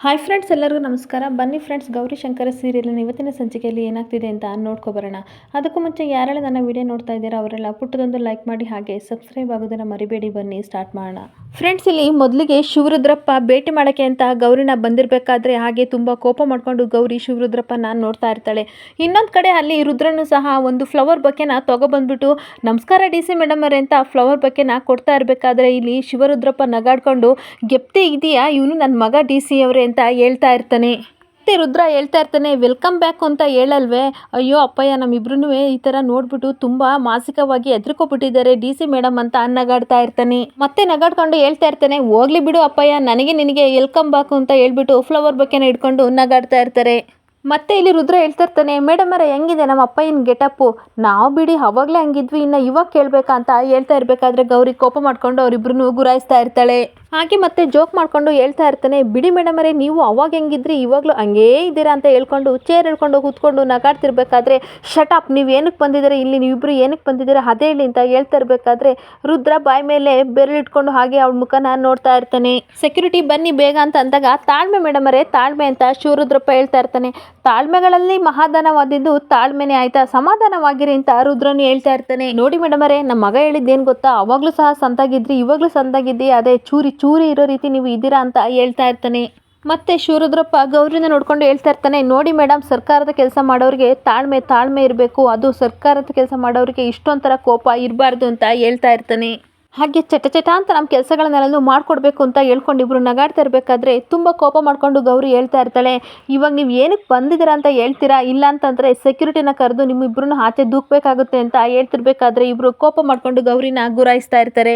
Hi friends ಎಲ್ಲರಿಗೂ ನಮಸ್ಕಾರ. ಬನ್ನಿ ಫ್ರೆಂಡ್ಸ್ ಗೌರಿ ಶಂಕರ ಸೀರಿಯಲ್ನ ಇವತ್ತಿನ ಸಂಚಿಕೆಯಲ್ಲಿ ಏನಾಗ್ತಿದೆ ಅಂತ ನೋಡ್ಕೊಬರೋಣ ಅದಕ್ಕೂ ಮುಂಚೆ ಯಾರೆಲ್ಲ ನನ್ನ ವಿಡಿಯೋ ನೋಡ್ತಾ ಇದ್ದೀರಾ ಅವರೆಲ್ಲ ಪುಟ್ಟದೊಂದು ಲೈಕ್ ಮಾಡಿ ಹಾಗೆ ಸಬ್ಸ್ಕ್ರೈಬ್ ಆಗೋದನ್ನು ಮರಿಬೇಡಿ ಬನ್ನಿ ಸ್ಟಾರ್ಟ್ ಮಾಡೋಣ. ಫ್ರೆಂಡ್ಸ್ ಇಲ್ಲಿ ಮೊದಲಿಗೆ ಶಿವರುದ್ರಪ್ಪ ಭೇಟಿ ಮಾಡೋಕ್ಕೆ ಅಂತ ಗೌರಿನ ಬಂದಿರಬೇಕಾದ್ರೆ ಹಾಗೆ ತುಂಬ ಕೋಪ ಮಾಡ್ಕೊಂಡು ಗೌರಿ ಶಿವರುದ್ರಪ್ಪ ನಾನು ನೋಡ್ತಾ ಇರ್ತಾಳೆ. ಇನ್ನೊಂದು ಕಡೆ ಅಲ್ಲಿ ರುದ್ರನು ಸಹ ಒಂದು ಫ್ಲವರ್ ಬಕೆನ ತೊಗೊಬಂದ್ಬಿಟ್ಟು ನಮಸ್ಕಾರ ಡಿ ಸಿ ಮೇಡಮ್ ಅವರೇ ಅಂತ ಫ್ಲವರ್ ಬಕೆನ ಕೊಡ್ತಾ ಇರಬೇಕಾದ್ರೆ ಇಲ್ಲಿ ಶಿವರುದ್ರಪ್ಪ ನಗಾಡ್ಕೊಂಡು, ಗೆಪ್ತಿ ಇದೆಯಾ? ಇವನು ನನ್ನ ಮಗ ಡಿ ಸಿ ಅವರೇ ಅಂತ ಹೇಳ್ತಾ ಇರ್ತಾನೆ. ಮತ್ತೆ ರುದ್ರ ಹೇಳ್ತಾ ಇರ್ತಾನೆ ವೆಲ್ಕಮ್ ಬ್ಯಾಕ್ ಅಂತ ಹೇಳಲ್ವೇ? ಅಯ್ಯೋ ಅಪ್ಪಯ್ಯ ನಮ್ಮಿಬ್ರು ಈ ಥರ ನೋಡ್ಬಿಟ್ಟು ತುಂಬ ಮಾಸಿಕವಾಗಿ ಹೆದರ್ಕೊಬಿಟ್ಟಿದ್ದಾರೆ ಡಿ ಸಿ ಮೇಡಮ್ ಅಂತ ನಗಾಡ್ತಾ ಇರ್ತಾನೆ. ಮತ್ತೆ ನಗಾಡ್ಕೊಂಡು ಹೇಳ್ತಾ ಇರ್ತಾನೆ, ಹೋಗ್ಲಿ ಬಿಡು ಅಪ್ಪಯ್ಯ, ನನಗೆ ನಿನಗೆ ವೆಲ್ಕಮ್ ಬ್ಯಾಕ್ ಅಂತ ಹೇಳ್ಬಿಟ್ಟು ಫ್ಲವರ್ ಬಕೆನ ಇಟ್ಕೊಂಡು ನಗಾಡ್ತಾ ಇರ್ತಾರೆ. ಮತ್ತೆ ಇಲ್ಲಿ ರುದ್ರ ಹೇಳ್ತಾ ಇರ್ತಾನೆ ಮೇಡಮ್ ಹೆಂಗಿದೆ ನಮ್ಮ ಅಪ್ಪಯ್ಯನ ಗೆಟಪ್ಪು? ನಾವು ಬಿಡಿ, ಅವಾಗಲೇ ಹಂಗಿದ್ವಿ, ಇನ್ನು ಇವಾಗ ಕೇಳಬೇಕಾ ಅಂತ ಹೇಳ್ತಾ ಇರಬೇಕಾದ್ರೆ ಗೌರಿ ಕೋಪ ಮಾಡ್ಕೊಂಡು ಅವರಿಬ್ರು ಗುರಾಯಿಸ್ತಾ ಇರ್ತಾಳೆ. ಹಾಗೆ ಮತ್ತೆ ಜೋಕ್ ಮಾಡ್ಕೊಂಡು ಹೇಳ್ತಾ ಇರ್ತಾನೆ, ಬಿಡಿ ಮೇಡಮರೇ ನೀವು ಅವಾಗ ಹೆಂಗಿದ್ರಿ? ಇವಾಗಲೂ ಹಂಗೇ ಇದ್ದೀರಾ? ಅಂತ ಹೇಳ್ಕೊಂಡು ಚೇರ್ ಹೇಳ್ಕೊಂಡು ಕೂತ್ಕೊಂಡು ನಗಾಡ್ತಿರ್ಬೇಕಾದ್ರೆ ಶಟಪ್ ನೀವು ಏನಕ್ಕೆ ಬಂದಿದ್ದೀರಾ? ಇಲ್ಲಿ ನೀವಿಬ್ರು ಏನಕ್ಕೆ ಬಂದಿದ್ದೀರ? ಅದೇ ಹೇಳಿ ಅಂತ ಹೇಳ್ತಾ ಇರಬೇಕಾದ್ರೆ, ರುದ್ರ ಬಾಯಿ ಮೇಲೆ ಬೆರಳಿಟ್ಕೊಂಡು ಹಾಗೆ ಅವಳ ನಾನು ನೋಡ್ತಾ ಇರ್ತಾನೆ. ಸೆಕ್ಯೂರಿಟಿ ಬನ್ನಿ ಬೇಗ ಅಂತ ಅಂದಾಗ, ತಾಳ್ಮೆ ಮೇಡಮರೇ ತಾಳ್ಮೆ ಅಂತ ಶಿವರುದ್ರಪ್ಪ ಹೇಳ್ತಾ ಇರ್ತಾನೆ. ತಾಳ್ಮೆಗಳಲ್ಲಿ ಮಹಾದಾನವಾದಿದ್ದು ತಾಳ್ಮೆನೇ ಆಯ್ತಾ? ಸಮಾಧಾನವಾಗಿರಿ ಅಂತ ರುದ್ರನು ಹೇಳ್ತಾ ಇರ್ತಾನೆ. ನೋಡಿ ಮೇಡಮರೇ ನಮ್ಮ ಮಗ ಹೇಳಿದ್ದೇನು ಗೊತ್ತಾ? ಅವಾಗಲೂ ಸಹ ಸಂತಾಗಿದ್ರಿ, ಇವಾಗಲೂ ಸಂತಾಗಿದ್ದಿ ಅದೇ, ಚೂರಿ ಚೂರಿ ಇರೋ ರೀತಿ ನೀವು ಇದ್ದೀರಾ ಅಂತ ಹೇಳ್ತಾ ಇರ್ತಾನೆ. ಮತ್ತೆ ಶಿವರುದ್ರಪ್ಪ ಗೌರಿನ ನೋಡ್ಕೊಂಡು ಹೇಳ್ತಾ ಇರ್ತಾನೆ, ನೋಡಿ ಮೇಡಮ್, ಸರ್ಕಾರದ ಕೆಲಸ ಮಾಡೋರಿಗೆ ತಾಳ್ಮೆ ತಾಳ್ಮೆ ಇರಬೇಕು. ಅದು ಸರ್ಕಾರದ ಕೆಲಸ ಮಾಡೋರಿಗೆ ಇಷ್ಟೊಂಥರ ಕೋಪ ಇರಬಾರ್ದು ಅಂತ ಹೇಳ್ತಾ ಇರ್ತಾನೆ. ಹಾಗೆ ಚಟ ಚಟ ಅಂತ ನಮ್ಮ ಕೆಲಸಗಳನ್ನೆಲ್ಲೂ ಮಾಡಿಕೊಡ್ಬೇಕು ಅಂತ ಹೇಳ್ಕೊಂಡು ಇಬ್ರು ನಗಾಡ್ತಾ ಇರಬೇಕಾದ್ರೆ ತುಂಬ ಕೋಪ ಮಾಡಿಕೊಂಡು ಗೌರಿ ಹೇಳ್ತಾ ಇರ್ತಾಳೆ, ಇವಾಗ ನೀವು ಏನಕ್ಕೆ ಬಂದಿದ್ದೀರಾ ಅಂತ ಹೇಳ್ತೀರಾ? ಇಲ್ಲ ಅಂತಂದರೆ ಸೆಕ್ಯೂರಿಟಿನ ಕರೆದು ನಿಮ್ಮಿಬ್ರನ್ನ ಆಚೆ ದೂಕಬೇಕಾಗುತ್ತೆ ಅಂತ ಹೇಳ್ತಿರ್ಬೇಕಾದ್ರೆ ಇಬ್ಬರು ಕೋಪ ಮಾಡಿಕೊಂಡು ಗೌರಿನ ಗುರಾಯಿಸ್ತಾ ಇರ್ತಾರೆ.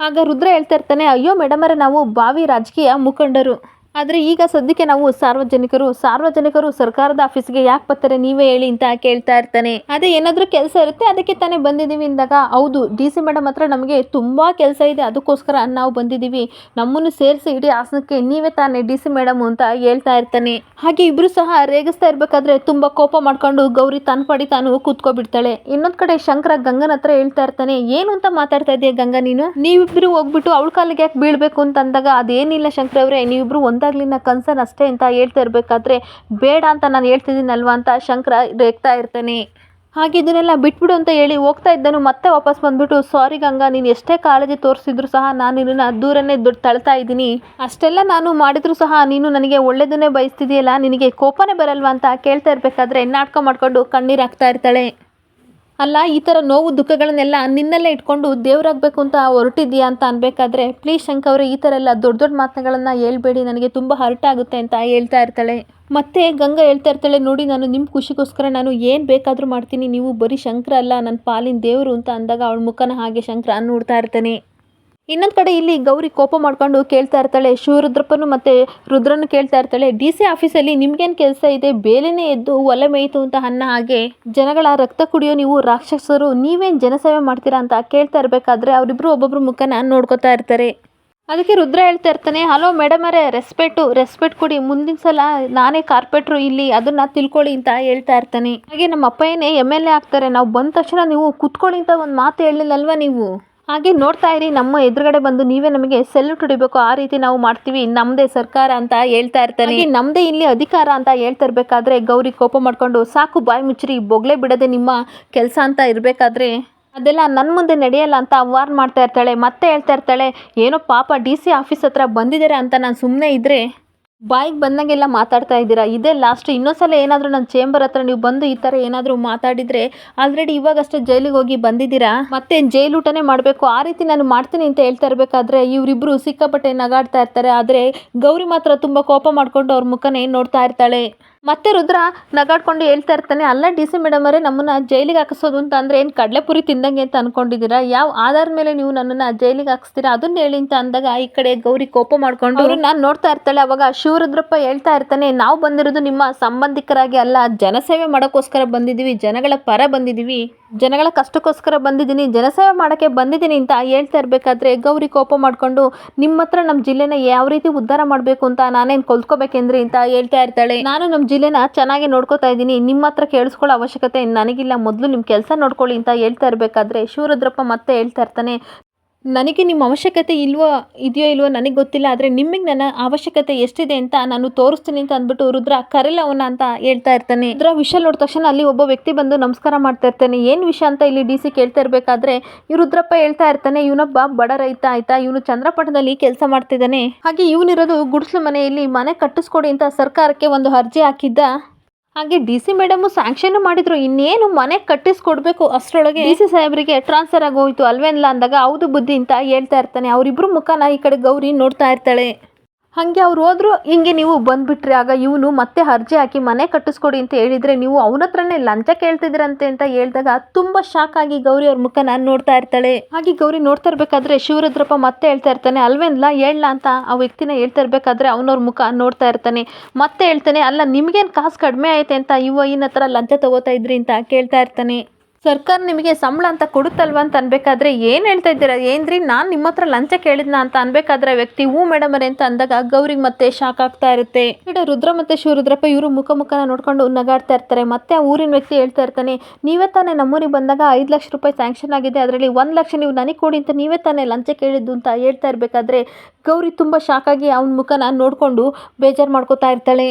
ಆಗ ರುದ್ರ ಹೇಳ್ತಾ ಇರ್ತಾನೆ ಅಯ್ಯೋ ಮೇಡಮರೇ ನಾವು ಬಾವಿ ರಾಜಕೀಯ ಮುಖಂಡರು. ಆದರೆ ಈಗ ಸದ್ಯಕ್ಕೆ ನಾವು ಸಾರ್ವಜನಿಕರು ಸಾರ್ವಜನಿಕರು ಸರ್ಕಾರದ ಆಫೀಸ್ಗೆ ಯಾಕೆ ಬರ್ತಾರೆ ನೀವೇ ಹೇಳಿ ಅಂತ ಕೇಳ್ತಾ ಇರ್ತಾನೆ. ಅದೇ ಏನಾದರೂ ಕೆಲಸ ಇರುತ್ತೆ, ಅದಕ್ಕೆ ತಾನೇ ಬಂದಿದ್ದೀವಿ ಅಂದಾಗ ಹೌದು, ಡಿ ಸಿ ಮೇಡಮ್ ಹತ್ರ ನಮಗೆ ತುಂಬ ಕೆಲಸ ಇದೆ, ಅದಕ್ಕೋಸ್ಕರ ನಾವು ಬಂದಿದ್ದೀವಿ. ನಮ್ಮನ್ನು ಸೇರಿಸಿ ಇಡೀ ಆಸನಕ್ಕೆ ನೀವೇ ತಾನೇ ಡಿ ಸಿ ಮೇಡಮ್ ಅಂತ ಹೇಳ್ತಾ ಇರ್ತಾನೆ. ಹಾಗೆ ಇಬ್ರು ಸಹ ರೇಗಿಸ್ತಾ ಇರಬೇಕಾದ್ರೆ ತುಂಬ ಕೋಪ ಮಾಡ್ಕೊಂಡು ಗೌರಿ ತನ್ನ ಪಡಿ ತಾನು ಕೂತ್ಕೊಬಿಡ್ತಾಳೆ. ಇನ್ನೊಂದು ಕಡೆ ಶಂಕರ ಗಂಗನ ಹತ್ರ ಹೇಳ್ತಾ ಇರ್ತಾನೆ, ಏನು ಅಂತ ಮಾತಾಡ್ತಾ ಇದೆಯಾ ಗಂಗಾ ನೀನು? ನೀವಿಬ್ರು ಹೋಗ್ಬಿಟ್ಟು ಅವಳ ಕಾಲಿಗೆ ಯಾಕೆ ಬೀಳ್ಬೇಕು? ಅಂತ ಅಂದಾಗ ಅದೇನಿಲ್ಲ ಶಂಕರ ಅವರೇ, ನೀವಿಬ್ರು ಒಂದಾಗ್ಲಿನ ಕನ್ಸರ್ನ್ ಅಷ್ಟೇ ಅಂತ ಹೇಳ್ತಾ ಇರಬೇಕಾದ್ರೆ ಬೇಡ ಅಂತ ನಾನು ಹೇಳ್ತಿದ್ದೀನಲ್ವ ಅಂತ ಶಂಕರ ರೇಗ್ತಾ ಇರ್ತಾನೆ. ಹಾಗೆ ಇದನ್ನೆಲ್ಲ ಬಿಟ್ಬಿಡು ಅಂತ ಹೇಳಿ ಹೋಗ್ತಾ ಇದ್ದನು. ಮತ್ತೆ ವಾಪಸ್ ಬಂದ್ಬಿಟ್ಟು, ಸಾರಿ ಗಂಗಾ, ನೀನು ಎಷ್ಟೇ ಕಾಳಜಿ ತೋರಿಸಿದ್ರು ಸಹ ನಾನು ನಿನ್ನ ದೂರನೇ ದುಡ್ಡು ತಳ್ತಾ ಇದ್ದೀನಿ. ಅಷ್ಟೆಲ್ಲ ನಾನು ಮಾಡಿದ್ರು ಸಹ ನೀನು ನನಗೆ ಒಳ್ಳೇದನ್ನೇ ಬಯಸ್ತಿದೆಯಲ್ಲ, ನಿನಗೆ ಕೋಪನೇ ಬರಲ್ವಾ? ಅಂತ ಕೇಳ್ತಾ ಇರಬೇಕಾದ್ರೆ ನಾಟಕ ಮಾಡ್ಕೊಂಡು ಕಣ್ಣೀರು ಹಾಕ್ತಾ ಇರ್ತಾಳೆ. ಅಲ್ಲ, ಈ ಥರ ನೋವು ದುಃಖಗಳನ್ನೆಲ್ಲ ನಿನ್ನಲ್ಲೇ ಇಟ್ಕೊಂಡು ದೇವರಾಗಬೇಕು ಅಂತ ಹೊರಟಿದ್ದೀಯಾ ಅಂತ ಅನ್ಬೇಕಾದ್ರೆ ಪ್ಲೀಸ್ ಶಂಕ ಅವರೇ, ಈ ಥರ ಎಲ್ಲ ದೊಡ್ಡ ದೊಡ್ಡ ಮಾತುಗಳನ್ನು ಹೇಳ್ಬೇಡಿ. ನನಗೆ ತುಂಬ ಹರ್ಟ್ ಆಗುತ್ತೆ ಅಂತ ಹೇಳ್ತಾ ಇರ್ತಾಳೆ. ಮತ್ತೆ ಗಂಗಾ ಹೇಳ್ತಾ ಇರ್ತಾಳೆ, ನೋಡಿ, ನಾನು ನಿಮ್ಮ ಖುಷಿಗೋಸ್ಕರ ನಾನು ಏನು ಬೇಕಾದರೂ ಮಾಡ್ತೀನಿ. ನೀವು ಬರೀ ಶಂಕರ ಅಲ್ಲ ನನ್ನ ಪಾಲಿನ ದೇವರು ಅಂತ ಅಂದಾಗ ಅವಳ ಮುಖನ ಹಾಗೆ ಶಂಕರ ನೋಡ್ತಾ ಇರ್ತಾನೆ. ಇನ್ನೊಂದು ಕಡೆ ಇಲ್ಲಿ ಗೌರಿ ಕೋಪ ಮಾಡ್ಕೊಂಡು ಕೇಳ್ತಾ ಇರ್ತಾಳೆ, ಶಿವರುದ್ರಪ್ಪನು ಮತ್ತು ರುದ್ರನು ಕೇಳ್ತಾ ಇರ್ತಾಳೆ, ಡಿ ಸಿ ಆಫೀಸಲ್ಲಿ ನಿಮ್ಗೇನು ಕೆಲಸ ಇದೆ? ಬೇಲೆನೇ ಎದ್ದು ಒಲೆ ಮೇಯಿತು ಅಂತ ಅನ್ನ ಹಾಗೆ ಜನಗಳ ರಕ್ತ ಕುಡಿಯೋ ನೀವು ರಾಕ್ಷಸರು, ನೀವೇನು ಜನಸೇವೆ ಮಾಡ್ತೀರಾ ಅಂತ ಕೇಳ್ತಾ ಇರಬೇಕಾದ್ರೆ ಅವರಿಬ್ಬರು ಒಬ್ಬೊಬ್ಬರು ಮುಖನ ನೋಡ್ಕೋತಾ ಇರ್ತಾರೆ. ಅದಕ್ಕೆ ರುದ್ರ ಹೇಳ್ತಾ ಇರ್ತಾನೆ, ಹಲೋ ಮೇಡಮ್ ಅರೇ ರೆಸ್ಪೆಕ್ಟು ರೆಸ್ಪೆಕ್ಟ್ ಕೊಡಿ. ಮುಂದಿನ ಸಲ ನಾನೇ ಕಾರ್ಪೆಟ್ರು ಇಲ್ಲಿ, ಅದನ್ನ ತಿಳ್ಕೊಳ್ಳಿ ಅಂತ ಹೇಳ್ತಾ ಇರ್ತಾನೆ. ಹಾಗೆ ನಮ್ಮ ಅಪ್ಪಯ್ಯನೇ ಎಂ ಎಲ್ ಎ ಆಗ್ತಾರೆ. ನಾವು ಬಂದ ತಕ್ಷಣ ನೀವು ಕುತ್ಕೊಳ್ಳಿ ಅಂತ ಒಂದು ಮಾತು ಹೇಳಿಲ್ಲಲ್ವಾ ನೀವು? ಹಾಗೆ ನೋಡ್ತಾ ಇರಿ, ನಮ್ಮ ಎದುರುಗಡೆ ಬಂದು ನೀವೇ ನಮಗೆ ಸೆಲ್ಯೂಟ್ ಹೊಡಿಬೇಕು, ಆ ರೀತಿ ನಾವು ಮಾಡ್ತೀವಿ ನಮ್ಮದೇ ಸರ್ಕಾರ ಅಂತ ಹೇಳ್ತಾ ಇರ್ತಾರೆ ನಮ್ದೇ ಇಲ್ಲಿ ಅಧಿಕಾರ ಅಂತ ಹೇಳ್ತಾ ಇರಬೇಕಾದ್ರೆ ಗೌರಿ ಕೋಪ ಮಾಡ್ಕೊಂಡು ಸಾಕು ಬಾಯಿ ಮುಚ್ಚಿರಿ, ಬೊಗ್ಲೆ ಬಿಡದೆ ನಿಮ್ಮ ಕೆಲಸ ಅಂತ ಇರಬೇಕಾದ್ರೆ ಅದೆಲ್ಲ ನನ್ನ ಮುಂದೆ ನಡೆಯಲ್ಲ ಅಂತ ವಾರ್ನ್ ಮಾಡ್ತಾ ಇರ್ತಾಳೆ, ಮತ್ತೆ ಹೇಳ್ತಾ ಇರ್ತಾಳೆ, ಏನೋ ಪಾಪ ಡಿ ಸಿ ಆಫೀಸ್ ಹತ್ರ ಬಂದಿದ್ದಾರೆ ಅಂತ ನಾನು ಸುಮ್ಮನೆ ಇದ್ದರೆ ಬಾಯಿಗೆ ಬಂದಂಗೆಲ್ಲ ಮಾತಾಡ್ತಾ ಇದ್ದೀರಾ? ಇದೇ ಲಾಸ್ಟ್ ಇನ್ನೊಂದ್ಸಲ ಏನಾದರೂ ನನ್ನ ಚೇಂಬರ್ ಹತ್ರ ನೀವು ಬಂದು ಈ ಥರ ಏನಾದರೂ ಮಾತಾಡಿದರೆ ಆಲ್ರೆಡಿ ಇವಾಗಷ್ಟೇ ಜೈಲಿಗೆ ಹೋಗಿ ಬಂದಿದ್ದೀರಾ? ಮತ್ತೆ ಜೈಲು ಊಟನೇ ಮಾಡಬೇಕು. ಆ ರೀತಿ ನಾನು ಮಾಡ್ತೀನಿ ಅಂತ ಹೇಳ್ತಾ ಇರಬೇಕಾದ್ರೆ ಇವರಿಬ್ಬರು ಸಿಕ್ಕಾಪಟ್ಟೆ ನಗಾಡ್ತಾ ಇರ್ತಾರೆ. ಆದರೆ ಗೌರಿ ಮಾತ್ರ ತುಂಬ ಕೋಪ ಮಾಡಿಕೊಂಡು ಅವ್ರ ಮುಖನೇ ನೋಡ್ತಾ ಇರ್ತಾಳೆ. ಮತ್ತೆ ರುದ್ರ ನಗಾಡ್ಕೊಂಡು ಹೇಳ್ತಾ ಇರ್ತಾನೆ ಅಲ್ಲ ಡಿ ಸಿ ಮೇಡಮ್ ಅವರೇ ನಮ್ಮನ್ನ ಜೈಲಿಗೆ ಹಾಕಿಸೋದು ಅಂತ ಅಂದ್ರೆ ಏನು ಕಡಲೆಪುರಿ ತಿಂದಂಗೆ ಅಂತ ಅನ್ಕೊಂಡಿದ್ದೀರಾ? ಯಾವ ಆಧಾರ ಮೇಲೆ ನೀವು ನನ್ನನ್ನ ಜೈಲಿಗೆ ಹಾಕಿಸ್ತೀರಾ? ಅದನ್ನ ಹೇಳಿ ಅಂತ ಅಂದಾಗ ಈ ಕಡೆ ಗೌರಿ ಕೋಪ ಮಾಡ್ಕೊಂಡು ಅವರು ನಾನು ನೋಡ್ತಾ ಇರ್ತಾಳೆ ಅವಾಗ ಶಿವರುದ್ರಪ್ಪ ಹೇಳ್ತಾ ಇರ್ತಾನೆ ನಾವು ಬಂದಿರೋದು ನಿಮ್ಮ ಸಂಬಂಧಿಕರಾಗಿ ಅಲ್ಲ ಜನಸೇವೆ ಮಾಡೋಕ್ಕೋಸ್ಕರ ಬಂದಿದ್ದೀವಿ ಜನಗಳ ಪರ ಬಂದಿದ್ದೀವಿ ಜನಗಳ ಕಷ್ಟಕ್ಕೋಸ್ಕರ ಬಂದಿದ್ದೀನಿ ಜನಸೇವೆ ಮಾಡೋಕ್ಕೆ ಬಂದಿದ್ದೀನಿ ಅಂತ ಹೇಳ್ತಾ ಇರಬೇಕಾದ್ರೆ ಗೌರಿ ಕೋಪ ಮಾಡಿಕೊಂಡು ನಿಮ್ಮ ಹತ್ರ ನಮ್ಮ ಜಿಲ್ಲೆನ ಯಾವ ರೀತಿ ಉದ್ಧಾರ ಮಾಡಬೇಕು ಅಂತ ನಾನೇನು ಕೊಲ್ತ್ಕೋಬೇಕೆಂದ್ರಿ ಅಂತ ಹೇಳ್ತಾ ಇರ್ತಾಳೆ. ನಾನು ನಮ್ಮ ಜಿಲ್ಲೆನ ಚೆನ್ನಾಗಿ ನೋಡ್ಕೋತಾ ಇದ್ದೀನಿ. ನಿಮ್ಮ ಹತ್ರ ಕೇಳಿಸ್ಕೊಳ್ಳೋ ಅವಶ್ಯಕತೆ ನನಗಿಲ್ಲ. ಮೊದಲು ನಿಮ್ಮ ಕೆಲಸ ನೋಡ್ಕೊಳ್ಳಿ ಅಂತ ಹೇಳ್ತಾ ಇರಬೇಕಾದ್ರೆ ಶಿವರುದ್ರಪ್ಪ ಮತ್ತೆ ಹೇಳ್ತಾ ಇರ್ತಾನೆ. ನನಗೆ ನಿಮ್ಮ ಅವಶ್ಯಕತೆ ಇಲ್ವೋ, ಇದೆಯೋ ಇಲ್ವೋ ನನಗೆ ಗೊತ್ತಿಲ್ಲ, ಆದರೆ ನಿಮಗೆ ನನ್ನ ಅವಶ್ಯಕತೆ ಎಷ್ಟಿದೆ ಅಂತ ನಾನು ತೋರಿಸ್ತೀನಿ ಅಂತ ಅಂದ್ಬಿಟ್ಟು ರುದ್ರ ಕರೆಲ್ಲ ಅವನ ಅಂತ ಹೇಳ್ತಾ ಇರ್ತಾನೆ. ರುದ್ರ ವಿಷಯ ನೋಡಿದ ತಕ್ಷಣ ಅಲ್ಲಿ ಒಬ್ಬ ವ್ಯಕ್ತಿ ಬಂದು ನಮಸ್ಕಾರ ಮಾಡ್ತಾ ಇರ್ತಾನೆ. ಏನು ವಿಷಯ ಅಂತ ಇಲ್ಲಿ ಡಿ ಸಿ ಕೇಳ್ತಾ ಇರಬೇಕಾದ್ರೆ, ಈ ರುದ್ರಪ್ಪ ಹೇಳ್ತಾ ಇರ್ತಾನೆ, ಇವನೊಬ್ಬ ಬಡ ರೈತ ಆಯ್ತಾ? ಇವನು ಚಂದ್ರಪಟ್ಟಣದಲ್ಲಿ ಕೆಲಸ ಮಾಡ್ತಿದ್ದಾನೆ. ಹಾಗೆ ಇವನಿರೋದು ಗುಡಿಸಲು ಮನೆಯಲ್ಲಿ ಮನೆ ಕಟ್ಟಿಸ್ಕೊಡಿ ಅಂತ ಸರ್ಕಾರಕ್ಕೆ ಒಂದು ಅರ್ಜಿ ಹಾಕಿದ್ದ. ಹಾಗೆ ಡಿ ಸಿ ಮೇಡಮು ಸ್ಯಾಂಕ್ಷನ್ ಮಾಡಿದ್ರು. ಇನ್ನೇನು ಮನೆ ಕಟ್ಟಿಸ್ಕೊಡ್ಬೇಕು ಅಷ್ಟರೊಳಗೆ ಡಿ ಸಿ ಸಾಹೇಬರಿಗೆ ಟ್ರಾನ್ಸ್ಫರ್ ಆಗೋಯ್ತು ಅಲ್ವೇನಿಲ್ಲ ಅಂದಾಗ, ಹೌದು ಬುದ್ಧಿ ಅಂತ ಹೇಳ್ತಾ ಇರ್ತಾನೆ. ಅವರಿಬ್ರು ಮುಖನ ಈ ಕಡೆ ಗೌರಿ ನೋಡ್ತಾ ಇರ್ತಾಳೆ. ಹಾಗೆ ಅವ್ರು ಹೋದ್ರು, ಹಿಂಗೆ ನೀವು ಬಂದ್ಬಿಟ್ರಿ, ಆಗ ಇವನು ಮತ್ತೆ ಅರ್ಜಿ ಹಾಕಿ ಮನೆ ಕಟ್ಟಿಸ್ಕೊಡಿ ಅಂತ ಹೇಳಿದ್ರೆ ನೀವು ಅವನ ಹತ್ರನೇ ಲಂಚ ಕೇಳ್ತಿದ್ರಂತೆ ಅಂತ ಹೇಳಿದಾಗ ತುಂಬಾ ಶಾಕ್ ಆಗಿ ಗೌರಿ ಅವ್ರ ಮುಖ ನಾನು ನೋಡ್ತಾ ಇರ್ತಾಳೆ. ಹಾಗೆ ಗೌರಿ ನೋಡ್ತಾ ಇರ್ಬೇಕಾದ್ರೆ ಶಿವರುದ್ರಪ್ಪ ಮತ್ತೆ ಹೇಳ್ತಾ ಇರ್ತಾನೆ, ಅಲ್ವೇನ್ಲ ಹೇಳ ಅಂತ ಆ ವ್ಯಕ್ತಿನ ಹೇಳ್ತಾ ಇರ್ಬೇಕಾದ್ರೆ ಅವನವ್ರ ಮುಖ ನೋಡ್ತಾ ಇರ್ತಾನೆ. ಮತ್ತೆ ಹೇಳ್ತಾನೆ, ಅಲ್ಲ, ನಿಮ್ಗೇನು ಕಾಸು ಕಡಿಮೆ ಆಯ್ತೆ ಅಂತ ಇವ ಹತ್ರ ಲಂಚ ತಗೋತಾ ಇದ್ರಿ ಅಂತ ಕೇಳ್ತಾ ಇರ್ತಾನೆ. ಸರ್ಕಾರ ನಿಮಗೆ ಸಂಬಳ ಅಂತ ಕೊಡುತ್ತಲ್ವಾ ಅಂತ ಅನ್ಬೇಕಾದ್ರೆ ಏನು ಹೇಳ್ತಾ ಇದ್ದೀರಾ? ಏನ್ರಿ? ನಾನು ನಿಮ್ಮ ಹತ್ರ ಲಂಚ ಕೇಳಿದ್ನ ಅಂತ ಅನ್ಬೇಕಾದ್ರೆ ವ್ಯಕ್ತಿ ಹೂ ಮೇಡಮ್ ಅವರೇ ಅಂತ ಅಂದಾಗ ಗೌರಿಗೆ ಮತ್ತೆ ಶಾಕ್ ಆಗ್ತಾ ಇರುತ್ತೆ. ರುದ್ರ ಮತ್ತೆ ಶಿವರುದ್ರಪ್ಪ ಇವರು ಮುಖ ಮುಖನ ನೋಡ್ಕೊಂಡು ನಗಾಡ್ತಾ ಇರ್ತಾರೆ. ಮತ್ತೆ ಆ ಊರಿನ ವ್ಯಕ್ತಿ ಹೇಳ್ತಾ ಇರ್ತಾನೆ, ನೀವೇ ತಾನೇ ನಮ್ಮೂರಿಗೆ ಬಂದಾಗ ಐದು ಲಕ್ಷ ರೂಪಾಯಿ ಸ್ಯಾಂಕ್ಷನ್ ಆಗಿದೆ. ಅದರಲ್ಲಿ ಒಂದು ಲಕ್ಷ ನೀವು ನನಗೆ ಕೊಡಿ ಅಂತ ನೀವೇ ತಾನೇ ಲಂಚ ಕೇಳಿದ್ದು ಅಂತ ಹೇಳ್ತಾ ಇರಬೇಕಾದ್ರೆ ಗೌರಿ ತುಂಬ ಆಗಿ ಅವನ ಮುಖನ ನೋಡಿಕೊಂಡು ಬೇಜಾರು ಮಾಡ್ಕೋತಾ ಇರ್ತಾಳೆ.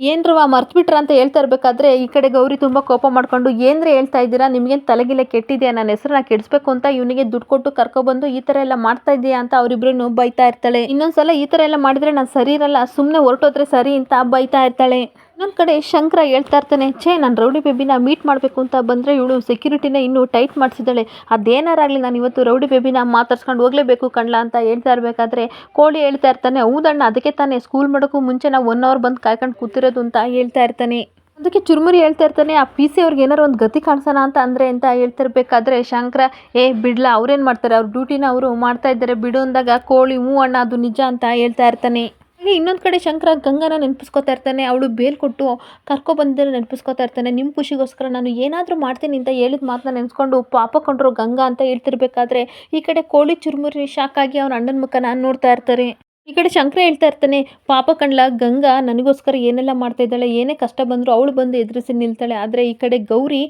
ಏನ್ರವ ಮರ್ತ್ಬಿಟ್ರ ಅಂತ ಹೇಳ್ತಾ ಇರಬೇಕಾದ್ರೆ ಈ ಕಡೆ ಗೌರಿ ತುಂಬ ಕೋಪ ಮಾಡ್ಕೊಂಡು, ಏನ್ರೆ ಹೇಳ್ತಾ ಇದ್ದೀರಾ? ನಿಮ್ಗೇನು ತಲೆಗಿಲೆ ಕೆಟ್ಟಿದೆಯಾ? ನನ್ನ ಹೆಸರನ್ನ ಕೆಡಿಸ್ಬೇಕು ಅಂತ ಇವನಿಗೆ ದುಡ್ಡು ಕೊಟ್ಟು ಕರ್ಕೊಬಂದು ಈ ಥರ ಎಲ್ಲ ಮಾಡ್ತಾ ಇದೆಯಾ ಅಂತ ಅವರಿಬ್ರು ಬೈತಾ ಇರ್ತಾಳೆ. ಇನ್ನೊಂದ್ಸಲ ಈ ಥರ ಎಲ್ಲ ಮಾಡಿದ್ರೆ ನಾನು ಸರಿ ಇರಲ್ಲ ಸುಮ್ಮನೆ ಹೊರಟೋದ್ರೆ ಸರಿ ಅಂತ ಬೈತಾ ಇರ್ತಾಳೆ. ಇನ್ನೊಂದು ಕಡೆ ಶಂಕರ ಹೇಳ್ತಾ ಇರ್ತಾನೆ, ಛೇ, ನಾನು ರೌಡಿ ಬೇಬಿನ ಮೀಟ್ ಮಾಡಬೇಕು ಅಂತ ಬಂದರೆ ಇವಳು ಸೆಕ್ಯೂರಿಟಿನ ಇನ್ನೂ ಟೈಟ್ ಮಾಡಿಸಿದ್ದಾಳೆ. ಅದೇನಾರಾಗಲಿ ನಾನು ಇವತ್ತು ರೌಡಿ ಬೇಬಿನ ಮಾತಾಡ್ಸ್ಕೊಂಡು ಹೋಗಲೇಬೇಕು ಕಣ್ಲ ಅಂತ ಹೇಳ್ತಾ ಇರಬೇಕಾದ್ರೆ ಕೋಳಿ ಹೇಳ್ತಾ ಇರ್ತಾನೆ ಹೌದಣ್ಣ ಅದಕ್ಕೆ ತಾನೇ ಸ್ಕೂಲ್ ಮಾಡೋಕ್ಕೂ ಮುಂಚೆ ನಾವು ಒನ್ ಅವರ್ ಬಂದು ಕಾಯ್ಕೊಂಡು ಕೂತಿರೋದು ಅಂತ ಹೇಳ್ತಾ ಇರ್ತಾನೆ. ಅದಕ್ಕೆ ಚುರುಮುರಿ ಹೇಳ್ತಾ ಇರ್ತಾನೆ, ಆ ಪಿ ಸಿ ಅವ್ರಿಗೆ ಏನಾರು ಒಂದು ಗತಿ ಕಾಣಿಸೋಣ ಅಂತ ಅಂದರೆ ಅಂತ ಹೇಳ್ತಿರ್ಬೇಕಾದ್ರೆ ಶಂಕರ, ಏ, ಬಿಡ್ಲ, ಅವ್ರೇನು ಮಾಡ್ತಾರೆ? ಅವ್ರ ಡ್ಯೂಟಿನ ಅವರು ಮಾಡ್ತಾ ಇದ್ದಾರೆ, ಬಿಡು ಅಂದಾಗ ಕೋಳಿ, ಹ್ಞೂ ಅಣ್ಣ, ಅದು ನಿಜ ಅಂತ ಹೇಳ್ತಾ ಇರ್ತಾನೆ. ಹಾಗೆ ಇನ್ನೊಂದು ಕಡೆ ಶಂಕರ ಗಂಗಾನ ನೆನಪಿಸ್ಕೊತಾ ಇರ್ತಾನೆ, ಅವಳು ಬೇಲ್ ಕೊಟ್ಟು ಕರ್ಕೊಬಂದಿರೋ ನೆನಪಿಸ್ಕೊತಾ ಇರ್ತಾನೆ. ನಿಮ್ಮ ಖುಷಿಗೋಸ್ಕರ ನಾನು ಏನಾದರೂ ಮಾಡ್ತೀನಿ ಅಂತ ಹೇಳಿದ ಮಾತನ್ನ ನೆನೆಸ್ಕೊಂಡು ಪಾಪ ಕೊಂಡ್ರು ಗಂಗಾ ಅಂತ ಹೇಳ್ತಿರ್ಬೇಕಾದ್ರೆ ಈ ಕಡೆ ಕೋಳಿ ಚುರುಮುರಿ ಶಾಕ್ ಆಗಿ ಅವನ ಅಣ್ಣನ ಮುಖ ನಾನು ನೋಡ್ತಾ ಇರ್ತಾರೆ. ಈ ಕಡೆ ಶಂಕರ ಹೇಳ್ತಾ ಇರ್ತಾನೆ, ಪಾಪ ಕಣ್ಲ, ಗಂಗಾ ನನಗೋಸ್ಕರ ಏನೆಲ್ಲ ಮಾಡ್ತಾ ಇದ್ದಾಳೆ, ಏನೇ ಕಷ್ಟ ಬಂದರೂ ಅವಳು ಬಂದು ಎದುರಿಸಿ ನಿಲ್ತಾಳೆ. ಆದರೆ ಈ ಕಡೆ ಗೌರಿ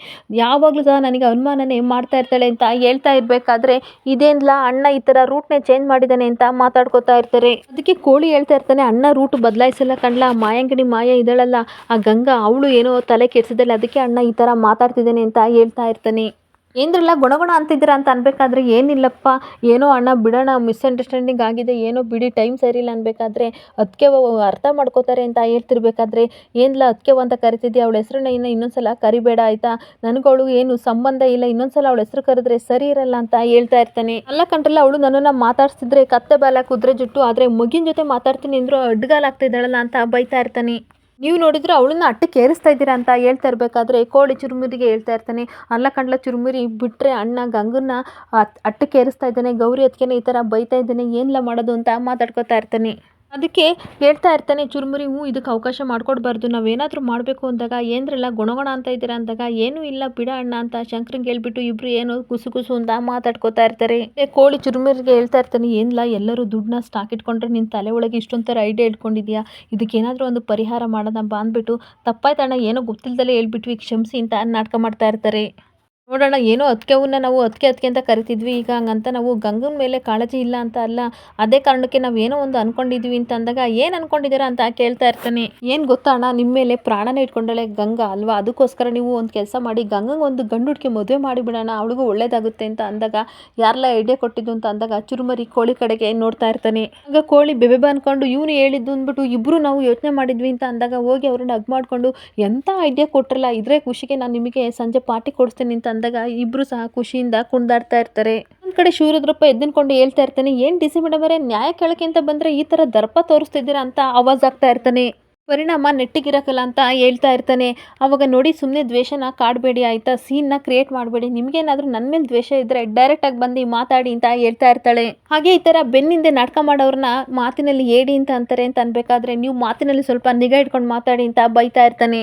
ಯಾವಾಗಲೂ ಸಹ ನನಗೆ ಅನುಮಾನನೇ ಮಾಡ್ತಾ ಇರ್ತಾಳೆ ಅಂತ ಹೇಳ್ತಾ ಇರಬೇಕಾದ್ರೆ, ಇದೇನ್ಲ, ಅಣ್ಣ ಈ ಥರ ರೂಟ್ನೇ ಚೇಂಜ್ ಮಾಡಿದ್ದಾನೆ ಅಂತ ಮಾತಾಡ್ಕೋತಾ ಇರ್ತಾರೆ. ಅದಕ್ಕೆ ಕೋಳಿ ಹೇಳ್ತಾ ಇರ್ತಾನೆ, ಅಣ್ಣ ರೂಟ್ ಬದಲಾಯಿಸಲ್ಲ ಕಣ್ಲ, ಮಾಯಂಗಿಣಿ ಮಾಯ ಇದ್ದಾಳಲ್ಲ. ಆ ಗಂಗಾ, ಅವಳು ಏನೋ ತಲೆ ಕೆಡಿಸಿದಲ್ಲ ಅದಕ್ಕೆ ಅಣ್ಣ ಈ ಥರ ಮಾತಾಡ್ತಿದ್ದಾನೆ ಅಂತ ಹೇಳ್ತಾ ಇರ್ತಾನೆ. ಏನ್ರಲ್ಲ ಗುಣಗುಣ ಅಂತಿದ್ದೀರಾ ಅಂತ ಅನ್ಬೇಕಾದ್ರೆ ಏನಿಲ್ಲಪ್ಪ, ಏನೋ ಅಣ್ಣ ಬಿಡೋಣ ಮಿಸ್ಅಂಡರ್ಸ್ಟ್ಯಾಂಡಿಂಗ್ ಆಗಿದೆ, ಏನೋ ಬಿಡಿ ಟೈಮ್ ಸರಿ ಇಲ್ಲ ಅನ್ಬೇಕಾದ್ರೆ ಅದಕ್ಕೆ ಅರ್ಥ ಮಾಡ್ಕೋತಾರೆ ಅಂತ ಹೇಳ್ತಿರ್ಬೇಕಾದ್ರೆ ಏನಿಲ್ಲ ಅದಕ್ಕೆ ಅಂತ ಕರಿತಿದ್ದೆ, ಅವಳ ಹೆಸ್ರನ್ನ ಇನ್ನು ಇನ್ನೊಂದ್ಸಲ ಕರಿಬೇಡ ಆಯಿತಾ? ನನಗವಳು ಏನು ಸಂಬಂಧ ಇಲ್ಲ, ಇನ್ನೊಂದ್ಸಲ ಅವಳ ಹೆಸ್ರು ಕರೆದ್ರೆ ಸರಿ ಇರಲ್ಲ ಅಂತ ಹೇಳ್ತಾ ಇರ್ತಾನೆ. ಅಲ್ಲ ಕಂಡ್ರಲ್ಲ, ಅವಳು ನನ್ನನ್ನು ಮಾತಾಡ್ಸಿದ್ರೆ ಕತ್ತೆ ಬಾಲ ಕುದುರೆ ಜುಟ್ಟು, ಆದರೆ ಮಗಿನ ಜೊತೆ ಮಾತಾಡ್ತೀನಿ ಅಂದರೂ ಅಡ್ಗಾಲಾಗ್ತಿದ್ದಾಳಲ್ಲ ಅಂತ ಬೈತಾ ಇರ್ತಾನೆ. ನೀವು ನೋಡಿದ್ರೆ ಅವಳನ್ನ ಅಟ್ಟಕ್ಕೆ ಏರಿಸ್ತಾ ಇದ್ದೀರಾ ಅಂತ ಹೇಳ್ತಾ ಇರಬೇಕಾದ್ರೆ ಕೋಳಿ ಚುರುಮುರಿಗೆ ಹೇಳ್ತಾ ಇರ್ತಾನೆ. ಅಲ್ಲ ಕಂಡ್ಲ ಚುರುಮುರಿ ಬಿಟ್ಟರೆ ಅಣ್ಣ ಗಂಗನ್ನ ಅಟ್- ಅಟ್ಟಕ್ಕೆ ಏರಿಸ್ತಾ ಇದ್ದಾನೆ. ಗೌರಿ ಅದಕ್ಕೆ ಈ ಥರ ಬೈತಾ ಇದ್ದಾನೆ. ಏನಿಲ್ಲ ಮಾಡೋದು ಅಂತ ಮಾತಾಡ್ಕೋತಾ ಇರ್ತಾನೆ. ಅದಕ್ಕೆ ಹೇಳ್ತಾ ಇರ್ತಾನೆ, ಚುರುಮುರಿ, ಹ್ಞೂ, ಇದಕ್ಕೆ ಅವಕಾಶ ಮಾಡಿಕೊಡ್ಬಾರ್ದು. ನಾವೇನಾದರೂ ಮಾಡಬೇಕು ಅಂದಾಗ, ಏನ್ರಲ್ಲ, ಗುಣಗುಣ ಅಂತ ಇದ್ದೀರಾ ಅಂದಾಗ, ಏನೂ ಇಲ್ಲ, ಬಿಡ ಅಣ್ಣ ಅಂತ ಶಂಕರಂಗೆ ಹೇಳ್ಬಿಟ್ಟು ಇಬ್ಬರು ಏನೋ ಕುಸು ಕುಸು ಅಂತ ಮಾತಾಡ್ಕೋತಾ ಇರ್ತಾರೆ. ಕೋಳಿ ಚುರುಮುರಿಗೆ ಹೇಳ್ತಾ ಇರ್ತಾನೆ, ಏನಿಲ್ಲ, ಎಲ್ಲರೂ ದುಡ್ಡನ್ನ ಸ್ಟಾಕ್ ಇಟ್ಕೊಂಡ್ರೆ ನಿನ್ನ ತಲೆ ಒಳಗೆ ಇಷ್ಟೊಂಥರ ಐಡಿಯಾ ಇಟ್ಕೊಂಡಿದ್ಯಾ ಇದಕ್ಕೆ ಏನಾದರೂ ಒಂದು ಪರಿಹಾರ ಮಾಡೋಣ, ಬಂದ್ಬಿಟ್ಟು. ತಪ್ಪಾಯ್ತಣ್ಣ, ಏನೋ ಗೊತ್ತಿಲ್ದಲೇ ಹೇಳ್ಬಿಟ್ವಿ, ಕ್ಷಮಿಸಿ ಅಂತ ನಾಟಕ ಮಾಡ್ತಾ ಇರ್ತಾರೆ. ನೋಡೋಣ, ಏನೋ ಅದಕ್ಕೆ ಅವನ್ನ ನಾವು ಅದಕ್ಕೆ ಅದಕ್ಕೆ ಅಂತ ಕರಿತಿದ್ವಿ. ಈಗ ಹಂಗಂತ ನಾವು ಗಂಗನ ಮೇಲೆ ಕಾಳಜಿ ಇಲ್ಲ ಅಂತ ಅಲ್ಲ, ಅದೇ ಕಾರಣಕ್ಕೆ ನಾವು ಏನೋ ಒಂದು ಅನ್ಕೊಂಡಿದ್ವಿ ಅಂತ ಅಂದಾಗ ಏನು ಅನ್ಕೊಂಡಿದ್ದೀರಾ ಅಂತ ಕೇಳ್ತಾ ಇರ್ತಾನೆ. ಏನು ಗೊತ್ತಾ ಅಣ್ಣ ನಿಮ್ಮ ಮೇಲೆ ಪ್ರಾಣನ ಇಟ್ಕೊಂಡಳೆ ಗಂಗಾ ಅಲ್ವಾ? ಅದಕ್ಕೋಸ್ಕರ ನೀವು ಒಂದು ಕೆಲಸ ಮಾಡಿ, ಗಂಗಂಗೆ ಒಂದು ಗಂಡು ಹುಡುಕಿ ಮದುವೆ ಮಾಡಿಬಿಡೋಣ ಅವಳಿಗೂ ಒಳ್ಳೇದಾಗುತ್ತೆ ಅಂತ ಅಂದಾಗ ಯಾರೆಲ್ಲ ಐಡಿಯಾ ಕೊಟ್ಟಿದ್ದು ಅಂತ ಅಂದಾಗ ಚುರುಮರಿ ಕೋಳಿ ಕಡೆಗೆ ನೋಡ್ತಾ ಇರ್ತಾನೆ. ಆಗ ಕೋಳಿ ಬೆಬೆಬ ಅನ್ಕೊಂಡು ಇವನು ಹೇಳಿದ್ದು ಅಂದ್ಬಿಟ್ಟು ಇಬ್ರು ನಾವು ಯೋಚನೆ ಮಾಡಿದ್ವಿ ಅಂತ ಅಂದಾಗ ಹೋಗಿ ಅವ್ರನ್ನ ಅಗ್ ಮಾಡ್ಕೊಂಡು ಎಂಥ ಐಡಿಯಾ ಕೊಟ್ರಲ್ಲ, ಇದ್ರೆ ಖುಷಿಗೆ ನಾನು ನಿಮಗೆ ಸಂಜೆ ಪಾರ್ಟಿ ಕೊಡಿಸ್ತೀನಿ ಅಂತ ಅಂದಾಗ ಇಬ್ರು ಸಹ ಖುಷಿಯಿಂದ ಕುಣಿದಾಡ್ತಾ ಇರ್ತಾರೆ. ಒಂದ್ ಕಡೆ ಶಿವರುದ್ರಪ್ಪ ಎದ್ದಿನ್ಕೊಂಡು ಹೇಳ್ತಾ ಇರ್ತಾನೆ, ಏನ್ ಡಿಸಿ ಮೇಡಮ್ ಅವರೇ, ನ್ಯಾಯ ಕೇಳಕ್ಕೆ ಅಂತ ಬಂದ್ರೆ ಈ ತರ ದರ್ಪ ತೋರಿಸ್ತಿದ್ದೀರಾ ಅಂತ ಆವಾಜ್ ಆಗ್ತಾ ಇರ್ತಾನೆ. ಪರಿಣಾಮ ನೆಟ್ಟಿಗಿರಕಲ್ಲ ಅಂತ ಹೇಳ್ತಾ ಇರ್ತಾನೆ. ಅವಾಗ ನೋಡಿ ಸುಮ್ಮನೆ ದ್ವೇಷನ ಕಾಡಬೇಡಿ ಆಯಿತಾ ಸೀನ್ನ ಕ್ರಿಯೇಟ್ ಮಾಡಬೇಡಿ. ನಿಮಗೇನಾದರೂ ನನ್ನ ಮೇಲೆ ದ್ವೇಷ ಇದ್ದರೆ ಡೈರೆಕ್ಟಾಗಿ ಬಂದು ಮಾತಾಡಿ ಅಂತ ಹೇಳ್ತಾ ಇರ್ತಾಳೆ. ಹಾಗೆ ಈ ಥರ ಬೆನ್ನಿಂದೆ ನಾಟಕ ಮಾಡೋರನ್ನ ಮಾತಿನಲ್ಲಿ ಏಡಿ ಅಂತ ಅಂತಾರೆ ಅಂತ ಅನ್ಬೇಕಾದ್ರೆ ನೀವು ಮಾತಿನಲ್ಲಿ ಸ್ವಲ್ಪ ನಿಗಾ ಇಟ್ಕೊಂಡು ಮಾತಾಡಿ ಅಂತ ಬೈತಾ ಇರ್ತಾನೆ.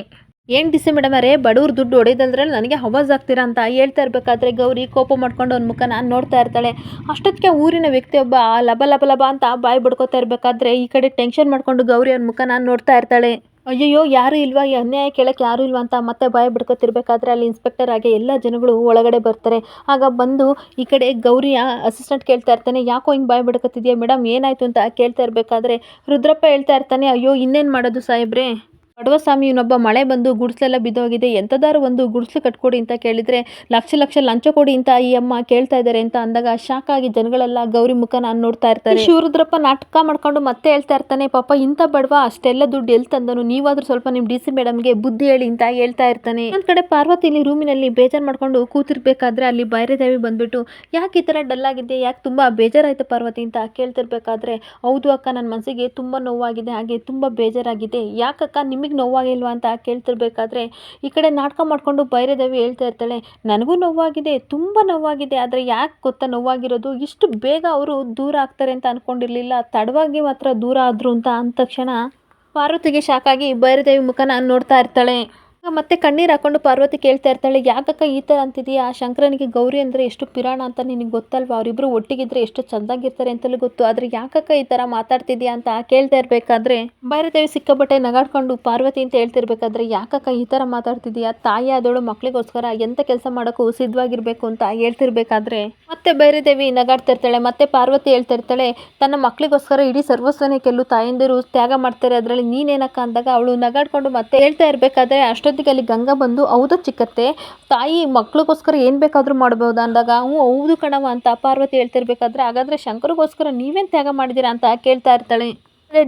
ಏನು ಡಿಸಿ ಮೇಡಮ್ ಅವರೇ, ಬಡವ್ರ ದುಡ್ಡು ಹೊಡೆಯೋದಂದ್ರಲ್ಲಿ ನನಗೆ ಹವಾಜ್ ಆಗ್ತೀರಾ ಅಂತ ಹೇಳ್ತಾ ಇರಬೇಕಾದ್ರೆ ಗೌರಿ ಕೋಪ ಮಾಡ್ಕೊಂಡು ಅವ್ನ ಮುಖನ ನೋಡ್ತಾ ಇರ್ತಾಳೆ. ಅಷ್ಟೊತ್ತಿಗೆ ಊರಿನ ವ್ಯಕ್ತಿಯೊಬ್ಬ ಲಬ ಲಬ ಲಬ ಅಂತ ಬಾಯಿ ಬಡ್ಕೋತಾ ಇರಬೇಕಾದ್ರೆ ಈ ಕಡೆ ಟೆನ್ಷನ್ ಮಾಡ್ಕೊಂಡು ಗೌರಿ ಅವ್ನ ಮುಖನ ನೋಡ್ತಾ ಇರ್ತಾಳೆ. ಅಯ್ಯಯ್ಯೋ, ಯಾರು ಇಲ್ವಾ? ಈ ಅನ್ಯಾಯ ಕೇಳಕ್ಕೆ ಯಾರು ಇಲ್ವಾ ಅಂತ ಮತ್ತೆ ಬಾಯಿ ಬಿಡ್ಕೊತಿರ್ಬೇಕಾದ್ರೆ ಅಲ್ಲಿ ಇನ್ಸ್ಪೆಕ್ಟರ್ ಆಗಿ ಎಲ್ಲ ಜನಗಳು ಒಳಗಡೆ ಬರ್ತಾರೆ. ಆಗ ಬಂದು ಈ ಕಡೆ ಗೌರಿಯ ಅಸಿಸ್ಟೆಂಟ್ ಕೇಳ್ತಾ ಇರ್ತಾನೆ, ಯಾಕೋ ಹಿಂಗೆ ಬಾಯಿ ಬಿಡ್ಕೊತಿದ್ಯಾ ಮೇಡಮ್? ಏನಾಯಿತು? ಅಂತ ಕೇಳ್ತಾ ಇರಬೇಕಾದ್ರೆ ರುದ್ರಪ್ಪ ಹೇಳ್ತಾ ಇರ್ತಾನೆ, ಅಯ್ಯೋ, ಇನ್ನೇನು ಮಾಡೋದು ಸಾಹೇಬ್ರೆ? ಬಡವ ಸ್ವಾಮಿ ಇವನೊಬ್ಬ ಮಳೆ ಬಂದು ಗುಡಿಸ್ಲೆಲ್ಲ ಬಿದ್ದೋಗಿದೆ. ಎಂಥದಾರು ಒಂದು ಗುಡಿಸ್ಲು ಕಟ್ಕೊಡಿ ಅಂತ ಕೇಳಿದರೆ ಲಕ್ಷ ಲಕ್ಷ ಲಂಚ ಕೊಡಿ ಅಂತ ಈ ಅಮ್ಮ ಕೇಳ್ತಾ ಇದ್ದಾರೆ ಅಂತ ಅಂದಾಗ ಶಾಕ್ ಆಗಿ ಜನಗಳೆಲ್ಲ ಗೌರಿ ಮುಖನ ನೋಡ್ತಾ ಇರ್ತಾರೆ. ಶಿವರುದ್ರಪ್ಪ ನಾಟಕ ಮಾಡ್ಕೊಂಡು ಮತ್ತೆ ಹೇಳ್ತಾ ಇರ್ತಾನೆ, ಪಾಪ ಇಂಥ ಬಡವ ಅಷ್ಟೆಲ್ಲ ದುಡ್ಡು ಎಲ್ಲಿ ತಂದನು? ನೀವಾದ್ರೂ ಸ್ವಲ್ಪ ನಿಮ್ಮ ಡಿ ಸಿ ಮೇಡಮ್ಗೆ ಬುದ್ಧಿ ಹೇಳಿ ಅಂತ ಹೇಳ್ತಾ ಇರ್ತಾನೆ. ಒಂದು ಕಡೆ ಪಾರ್ವತಿ ಇಲ್ಲಿ ರೂಮಿನಲ್ಲಿ ಬೇಜಾರು ಮಾಡ್ಕೊಂಡು ಕೂತಿರ್ಬೇಕಾದ್ರೆ ಅಲ್ಲಿ ದೇವಿ ಬಂದ್ಬಿಟ್ಟು, ಯಾಕೆ ಈ ಥರ ಡಲ್ ಆಗಿದೆ ಯಾಕೆ ತುಂಬ ಬೇಜಾರಾಯಿತು ಪಾರ್ವತಿ? ಅಂತ ಕೇಳ್ತಿರ್ಬೇಕಾದ್ರೆ, ಹೌದು ಅಕ್ಕ ನನ್ನ ಮನಸ್ಸಿಗೆ ತುಂಬ ನೋವಾಗಿದೆ, ಹಾಗೆ ತುಂಬ ಬೇಜಾರಾಗಿದೆ. ಯಾಕಕ್ಕ ನಿಮಗೆ ನೋವಾಗಿಲ್ವಾ ಅಂತ ಕೇಳ್ತಿರ್ಬೇಕಾದ್ರೆ ಈ ಕಡೆ ನಾಟಕ ಮಾಡಿಕೊಂಡು ಭೈರದೇವಿ ಹೇಳ್ತಾ ಇರ್ತಾಳೆ, ನನಗೂ ನೋವಾಗಿದೆ, ತುಂಬ ನೋವಾಗಿದೆ, ಆದರೆ ಯಾಕೆ ಗೊತ್ತಾ ನೋವಾಗಿರೋದು? ಇಷ್ಟು ಬೇಗ ಅವರು ದೂರ ಆಗ್ತಾರೆ ಅಂತ ಅಂದ್ಕೊಂಡಿರಲಿಲ್ಲ ತಡವಾಗಿ ಮಾತ್ರ ದೂರ ಆದರು ಅಂತ ಅಂದ ತಕ್ಷಣ ಪಾರ್ವತಿಗೆ ಶಾಕಾಗಿ ಭೈರದೇವಿ ಮುಖನ ನೋಡ್ತಾ ಇರ್ತಾಳೆ. ಮತ್ತೆ ಕಣ್ಣೀರು ಹಾಕೊಂಡು ಪಾರ್ವತಿ ಕೇಳ್ತಾ ಇರ್ತಾಳೆ, ಯಾಕಕ್ಕ ಈ ಥರ ಅಂತಿದೀಯ? ಆ ಶಂಕರನಿಗೆ ಗೌರಿ ಅಂದರೆ ಎಷ್ಟು ಪಿರಾಣ ಅಂತ ನಿನಗೆ ಗೊತ್ತಲ್ವಾ? ಅವರಿಬ್ಬರು ಒಟ್ಟಿಗಿದ್ರೆ ಎಷ್ಟು ಚೆಂದಾಗಿರ್ತಾರೆ ಅಂತಲೂ ಗೊತ್ತು. ಆದರೆ ಯಾಕಕ್ಕ ಈ ಥರ ಮಾತಾಡ್ತಿದ್ಯಾ ಅಂತ ಕೇಳ್ತಾ ಇರಬೇಕಾದ್ರೆ ಭೈರದೇವಿ ಸಿಕ್ಕಾಬಟ್ಟೆ ನಗಾಡ್ಕೊಂಡು ಪಾರ್ವತಿ ಅಂತ ಹೇಳ್ತಿರ್ಬೇಕಾದ್ರೆ, ಯಾಕಕ್ಕ ಈ ಥರ ಮಾತಾಡ್ತಿದ್ಯಾ? ತಾಯಿ ಆದವಳು ಮಕ್ಕಳಿಗೋಸ್ಕರ ಎಂಥ ಕೆಲಸ ಮಾಡೋಕ್ಕೂ ಸಿದ್ಧವಾಗಿರಬೇಕು ಅಂತ ಹೇಳ್ತಿರ್ಬೇಕಾದ್ರೆ ಮತ್ತೆ ಭೈರದೇವಿ ನಗಾಡ್ತಾ ಇರ್ತಾಳೆ, ಮತ್ತೆ ಪಾರ್ವತಿ ಹೇಳ್ತಾ ಇರ್ತಾಳೆ, ತನ್ನ ಮಕ್ಕಳಿಗೋಸ್ಕರ ಇಡೀ ಸರ್ವಸ್ವನೇ ಕೆಲವು ತಾಯಂದಿರು ತ್ಯಾಗ ಮಾಡ್ತಾರೆ, ಅದರಲ್ಲಿ ನೀನೇನಕ್ಕ ಅಂದಾಗ? ಅವಳು ನಗಾಡ್ಕೊಂಡು ಮತ್ತೆ ಹೇಳ್ತಾ ಇರಬೇಕಾದ್ರೆ ಅಷ್ಟೊತ್ತಿಗೆ ಅಲ್ಲಿ ಗಂಗಾ ಬಂದು, ಹೌದು ಚಿಕ್ಕತ್ತೆ, ತಾಯಿ ಮಕ್ಳಿಗೋಸ್ಕರ ಏನು ಬೇಕಾದರೂ ಮಾಡ್ಬೋದಾ ಅಂದಾಗ, ಹ್ಞೂ, ಹೌದು ಕಣವ ಅಂತ ಪಾರ್ವತಿ ಹೇಳ್ತಿರ್ಬೇಕಾದ್ರೆ, ಹಾಗಾದರೆ ಶಂಕರ್ಗೋಸ್ಕರ ನೀವೇನು ತ್ಯಾಗ ಮಾಡಿದ್ದೀರಾ ಅಂತ ಕೇಳ್ತಾ ಇರ್ತಾಳೆ.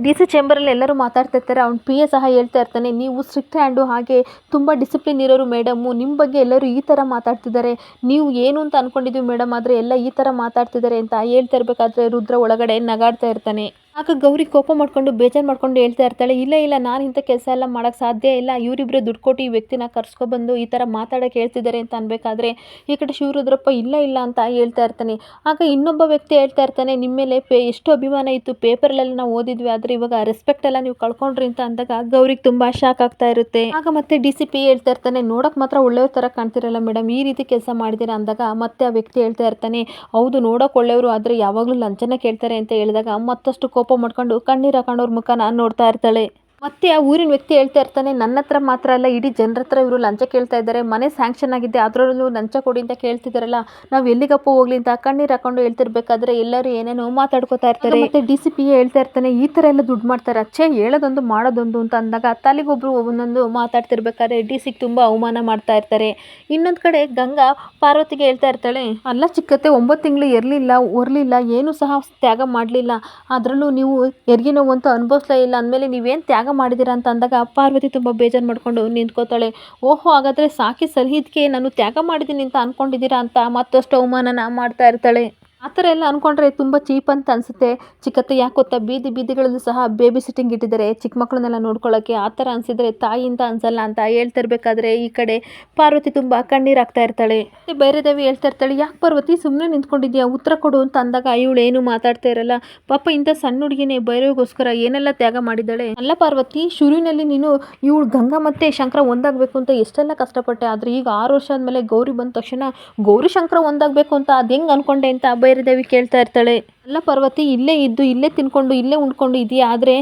ಡಿ ಸಿ ಚೇಂಬರಲ್ಲಿ ಎಲ್ಲರೂ ಮಾತಾಡ್ತಾ ಇರ್ತಾರೆ, ಅವ್ನು ಪಿ ಎ ಸಹ ಹೇಳ್ತಾ ಇರ್ತಾನೆ, ನೀವು ಸ್ಟ್ರಿಕ್ಟ್ ಹ್ಯಾಂಡು, ಹಾಗೆ ತುಂಬ ಡಿಸಿಪ್ಲಿನ್ ಇರೋರು ಮೇಡಮ್ಮು ನಿಮ್ಮ ಬಗ್ಗೆ ಎಲ್ಲರೂ ಈ ಥರ ಮಾತಾಡ್ತಿದ್ದಾರೆ, ನೀವು ಏನು ಅಂತ ಅಂದ್ಕೊಂಡಿದ್ದೀವಿ ಮೇಡಮ್, ಆದರೆ ಎಲ್ಲ ಈ ಥರ ಮಾತಾಡ್ತಿದ್ದಾರೆ ಅಂತ ಹೇಳ್ತಾ ಇರಬೇಕಾದ್ರೆ ರುದ್ರ ಒಳಗಡೆ ನಗಾಡ್ತಾ ಇರ್ತಾನೆ. ಆಗ ಗೌರಿ ಕೋಪ ಮಾಡ್ಕೊಂಡು ಬೇಜಾರು ಮಾಡ್ಕೊಂಡು ಹೇಳ್ತಾ ಇರ್ತಾಳೆ, ಇಲ್ಲ ಇಲ್ಲ, ನಾನು ಇಂಥ ಕೆಲಸ ಎಲ್ಲ ಮಾಡೋಕ್ಕೆ ಸಾಧ್ಯ ಇಲ್ಲ ಇವರಿಬ್ಬರೇ ದುಡ್ಡು ಕೊಟ್ಟು ಈ ವ್ಯಕ್ತಿನ ಕರ್ಸ್ಕೊಬಂದು ಈ ಥರ ಮಾತಾಡೋಕೆ ಹೇಳ್ತಿದ್ದಾರೆ ಅಂತ ಅನ್ಬೇಕಾದ್ರೆ ಈ ಕಡೆ ಶಿವರುದ್ರಪ್ಪ ಇಲ್ಲ ಇಲ್ಲ ಅಂತ ಹೇಳ್ತಾ ಇರ್ತಾನೆ. ಆಗ ಇನ್ನೊಬ್ಬ ವ್ಯಕ್ತಿ ಹೇಳ್ತಾ ಇರ್ತಾನೆ ನಿಮ್ಮ ಮೇಲೆ ಪೇ, ಎಷ್ಟು ಅಭಿಮಾನ ಇತ್ತು, ಪೇಪರ್ಲೆಲ್ಲ ನಾವು ಓದಿದ್ವಿ, ಆದರೆ ಇವಾಗ ರೆಸ್ಪೆಕ್ಟ್ ಎಲ್ಲ ನೀವು ಕಳ್ಕೊಂಡ್ರಿ ಅಂತ ಅಂದಾಗ ಗೌರಿಗೆ ತುಂಬ ಶಾಕ್ ಆಗ್ತಾ ಇರುತ್ತೆ. ಆಗ ಮತ್ತೆ ಡಿ ಸಿ ಪಿ ಹೇಳ್ತಾ ಇರ್ತಾನೆ, ನೋಡೋಕೆ ಮಾತ್ರ ಒಳ್ಳೆಯವ್ರ ಥರ ಕಾಣ್ತಿರಲ್ಲ ಮೇಡಮ್ ಈ ರೀತಿ ಕೆಲಸ ಮಾಡಿದ್ದೀರಾ? ಅಂದಾಗ ಮತ್ತೆ ಆ ವ್ಯಕ್ತಿ ಹೇಳ್ತಾ ಇರ್ತಾನೆ, ಹೌದು, ನೋಡೋಕೆ ಒಳ್ಳೆಯವರು, ಆದರೆ ಯಾವಾಗಲೂ ಲಂಚನ ಕೇಳ್ತಾರೆ ಅಂತ ಹೇಳಿದಾಗ ಮತ್ತಷ್ಟು ಕೋಪ ಮಾಡ್ಕೊಂಡು ಕಣ್ಣೀರು ಹಾಕೊಂಡವ್ರ ಮುಖನ ನೋಡ್ತಾ ಇರ್ತಾಳೆ. ಮತ್ತೆ ಆ ಊರಿನ ವ್ಯಕ್ತಿ ಹೇಳ್ತಾ ಇರ್ತಾನೆ ನನ್ನ ಹತ್ರ ಮಾತ್ರ ಅಲ್ಲ ಇಡೀ ಜನರ ಹತ್ರ ಇವರು ಲಂಚ ಕೇಳ್ತಾ ಇದ್ದಾರೆ. ಮನೆ ಸ್ಯಾಂಕ್ಷನ್ ಆಗಿದೆ. ಅದರಲ್ಲೂ ಲಂಚ ಕೊಡಿ ಅಂತ ಕೇಳ್ತಿದ್ದಾರಲ್ಲ ನಾವು ಎಲ್ಲಿಗಪ್ಪ ಹೋಗ್ಲಿ ಅಂತ ಕಣ್ಣೀರು ಹಾಕೊಂಡು ಹೇಳ್ತಿರ್ಬೇಕಾದ್ರೆ ಎಲ್ಲರೂ ಏನೇನೋ ಮಾತಾಡ್ಕೋತಾ ಇರ್ತಾರೆ. ಮತ್ತೆ ಡಿ ಸಿ ಪಿ ಹೇಳ್ತಾ ಇರ್ತಾನೆ ಈ ಥರ ಎಲ್ಲ ದುಡ್ಡು ಮಾಡ್ತಾರೆ? ಅಚ್ಚೆ ಹೇಳೋದೊಂದು ಮಾಡೋದೊಂದು ಅಂತ ಅಂದಾಗ ತಲೆಗೊಬ್ರು ಒಂದೊಂದು ಮಾತಾಡ್ತಿರ್ಬೇಕಾದ್ರೆ ಡಿ ಸಿಗೆ ತುಂಬ ಅವಮಾನ ಮಾಡ್ತಾ ಇರ್ತಾರೆ. ಇನ್ನೊಂದು ಕಡೆ ಗಂಗಾ ಪಾರ್ವತಿಗೆ ಹೇಳ್ತಾ ಇರ್ತಾಳೆ ಅಲ್ಲ ಚಿಕ್ಕತ್ತೆ ಒಂಬತ್ತು ತಿಂಗಳು ಇರಲಿಲ್ಲ ಒರಲಿಲ್ಲ ಏನೂ ಸಹ ತ್ಯಾಗ ಮಾಡಲಿಲ್ಲ. ಅದರಲ್ಲೂ ನೀವು ಹೆರಿಗೆ ನೋವು ಅಂತ ಅನುಭವಿಸ್ಲೇ ಇಲ್ಲ. ಅಂದಮೇಲೆ ನೀವೇನು ತ್ಯಾಗ ಮಾಡಿದ್ದೀರಾ ಅಂತ ಅಂದಾಗ ಪಾರ್ವತಿ ತುಂಬ ಬೇಜಾರು ಮಾಡಿಕೊಂಡು ನಿಂತ್ಕೋತಾಳೆ. ಓಹೋ, ಹಾಗಾದರೆ ಸಾಕಿ ಸಲಹಿದ್ಕೆ ನಾನು ತ್ಯಾಗ ಮಾಡಿದ್ದೀನಿ ಅಂತ ಅಂದ್ಕೊಂಡಿದ್ದೀರಾ ಅಂತ ಮತ್ತಷ್ಟು ಅವಮಾನನ ಮಾಡ್ತಾ ಇರ್ತಾಳೆ. ಆ ಥರ ಎಲ್ಲ ಅಂದ್ಕೊಂಡ್ರೆ ತುಂಬ ಚೀಪ್ ಅಂತ ಅನಿಸುತ್ತೆ. ಚಿಕ್ಕತ್ತೆ ಯಾಕೆ ಗೊತ್ತಾ ಬೀದಿ ಬೀದಿಗಳಲ್ಲೂ ಸಹ ಬೇಬಿ ಸಿಟ್ಟಿಂಗ್ ಇಟ್ಟಿದ್ದಾರೆ. ಚಿಕ್ಕ ಮಕ್ಕಳನ್ನೆಲ್ಲ ನೋಡ್ಕೊಳ್ಳೋಕ್ಕೆ ಆ ಥರ ಅನಿಸಿದ್ರೆ ಅಂತ ಅನ್ಸಲ್ಲ ಅಂತ ಹೇಳ್ತಿರ್ಬೇಕಾದ್ರೆ ಈ ಕಡೆ ಪಾರ್ವತಿ ತುಂಬ ಕಣ್ಣೀರು ಆಗ್ತಾ ಇರ್ತಾಳೆ. ಮತ್ತು ಭೈರದೇವಿ ಹೇಳ್ತಾ ಇರ್ತಾಳೆ, ಯಾಕೆ ಪಾರ್ವತಿ ಸುಮ್ಮನೆ ನಿಂತ್ಕೊಂಡಿದ್ಯಾ? ಉತ್ತರ ಕೊಡು ಅಂತ ಅಂದಾಗ ಇವಳು ಏನು ಮಾತಾಡ್ತಾ ಇರಲ್ಲ. ಪಾಪ ಇಂಥ ಸಣ್ಣ ಹುಡುಗಿನೇ ಭೈರವಿಗೋಸ್ಕರ ಏನೆಲ್ಲ ತ್ಯಾಗ ಮಾಡಿದ್ದಾಳೆ? ಅಲ್ಲ ಪಾರ್ವತಿ, ಶುರುವಿನಲ್ಲಿ ನೀನು ಇವಳು ಗಂಗಾ ಮತ್ತೆ ಶಂಕರ ಒಂದಾಗಬೇಕು ಅಂತ ಎಷ್ಟೆಲ್ಲ ಕಷ್ಟಪಟ್ಟೆ. ಆದರೆ ಈಗ ಆರು ವರ್ಷ ಆದಮೇಲೆ ಗೌರಿ ಬಂದ ತಕ್ಷಣ ಗೌರಿ ಶಂಕರ ಒಂದಾಗಬೇಕು ಅಂತ ಅದು ಹೆಂಗೆ ಅನ್ಕೊಂಡೆ ಅಂತ ಭೈರದೇವಿ ಕೇಳ್ತಾ ಇರ್ತಾಳೆ. ಅಲ್ಲ ಪಾರ್ವತಿ ಇಲ್ಲೇ ಇದ್ದು, ಇಲ್ಲೇ ತಿನ್ಕೊಂಡು, ಇಲ್ಲೇ ಉಂಡ್ಕೊಂಡು ಇದೆಯಾ ಆದರೆ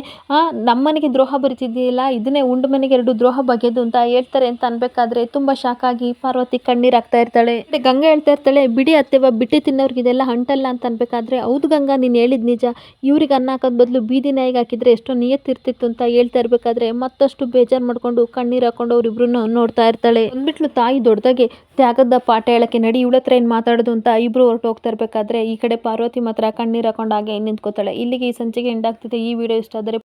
ನಮ್ಮನೆಗೆ ದ್ರೋಹ ಬರಿತಿದೆಯಲ್ಲ ಇದನ್ನೇ ಉಂಡು ಮನೆಗೆ ಎರಡು ದ್ರೋಹ ಬಗೆದು ಅಂತ ಹೇಳ್ತಾರೆ ಅಂತ ಅನ್ಬೇಕಾದ್ರೆ ತುಂಬ ಶಾಕ್ ಆಗಿ ಪಾರ್ವತಿ ಕಣ್ಣೀರು ಹಾಕ್ತಾ ಇರ್ತಾಳೆ. ಗಂಗಾ ಹೇಳ್ತಾ ಇರ್ತಾಳೆ, ಬಿಡಿ ಅತ್ತೆವ ಬಿಟ್ಟಿ ತಿನ್ನೋರ್ಗೆ ಇದೆಲ್ಲ ಅಂಟಲ್ಲ ಅಂತ ಅನ್ಬೇಕಾದ್ರೆ, ಹೌದು ಗಂಗಾ, ನೀನು ಹೇಳಿದ ನಿಜ. ಇವ್ರಿಗೆ ಅನ್ನ ಹಾಕೋದ್ ಬದಲು ಬೀದಿ ನಾಯಿಗೆ ಹಾಕಿದ್ರೆ ಎಷ್ಟೋ ನಿಯತ್ತಿರ್ತಿತ್ತು ಅಂತ ಹೇಳ್ತಾ ಇರ್ಬೇಕಾದ್ರೆ ಮತ್ತಷ್ಟು ಬೇಜಾರು ಮಾಡ್ಕೊಂಡು ಕಣ್ಣೀರು ಹಾಕೊಂಡು ಅವ್ರಿಬ್ರು ನೋಡ್ತಾ ಇರ್ತಾಳೆ. ಅಂದ್ಬಿಟ್ಲು ತಾಯಿ ದೊಡ್ಡದಾಗೆ ತ್ಯಾಗದ ಪಾಠ ಹೇಳಕ್ಕೆ ನಡಿ, ಇವಳತ್ರ ಏನು ಮಾತಾಡೋದು? ಅಂತ ಇಬ್ರು ಹೊರಟು ಹೋಗ್ತಾ ಇರ್ಬೇಕಾದ್ರೆ ಈ ಕಡೆ ಪಾರ್ವತಿ ಮಾತ್ರ ಕಣ್ಣೀರು ಹಾಕೊಂಡು ಹಾಗೆ ನಿಂತ್ಕೋತಾಳೆ. ಇಲ್ಲಿಗೆ ಈ ಸಂಚಿಕೆ ಎಂಡಾಗ್ತಿದೆ ಈ ವಿಡಿಯೋ ಇಷ್ಟ ಆದರೆ